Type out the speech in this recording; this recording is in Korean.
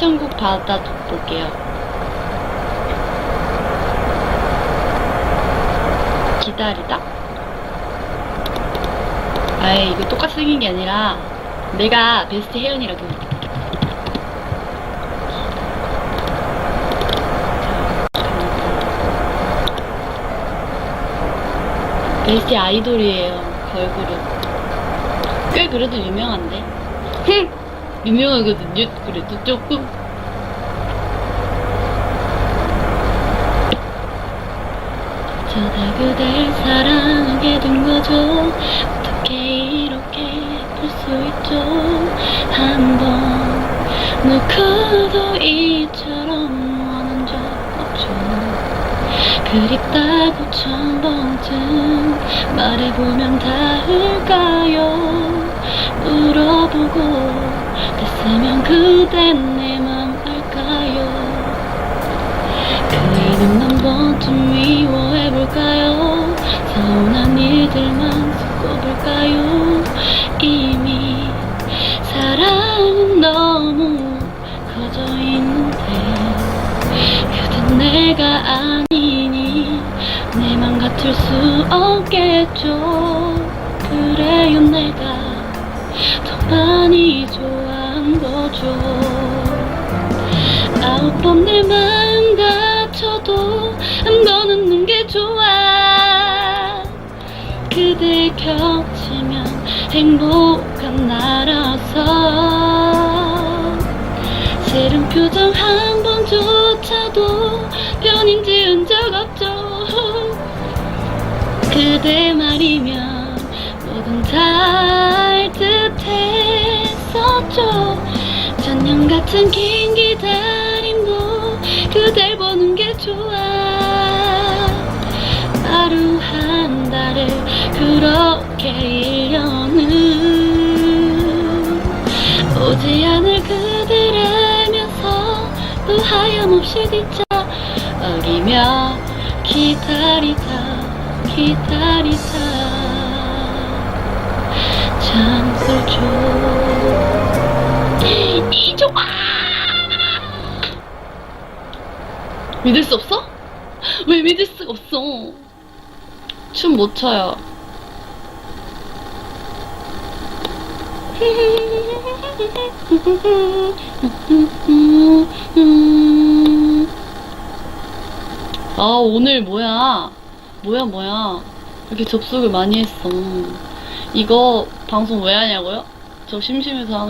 시청국 받아 볼게요. 기다리다? 아이, 이거 똑같이 생긴 게 아니라, 내가 베스트 혜연이라고. 베스트 아이돌이에요, 걸그룹. 꽤 그래도 유명한데. 흥! 유명하거든요, 그래도 조금. 저다 그댈 사랑하게 된 거죠. 어떻게 이렇게 예쁠 수 있죠? 한 번 누구도 이처럼 원한 적 없죠. 그립다고 천 번쯤 말해보면 닿을까요? 물어보고 됐으면 그댄 내맘 알까요? 그 이름 한 번쯤 미워해볼까요? 서운한 일들만 섞어볼까요? 이미 사랑은 너무 커져 있는데 그댄 내가 아니니 내 맘 같을 수 없겠죠 그래요 내가 더 많이 좋아 한 거죠 아홉 번 내 마음 다쳐도 한 번 웃는 게 좋아. 그댈 겹치면 행복한 나라서. 싫은 표정 한 번조차도 변인 지은 적 없죠. 그대 말이면 뭐든 잘 전년 같은 긴 기다림도 그댈 보는 게 좋아. 하루 한 달을 그렇게 1년은 오지 않을 그댈 알면서 또 하염없이 뒤쳐 어기며 기다리다 기다리다 이종아 믿을 수 없어? 왜 믿을 수가 없어? 춤 못 춰요. 아 오늘 뭐야? 뭐야 뭐야? 이렇게 접속을 많이 했어. 이거 방송 왜 하냐고요? 저 심심해서 하는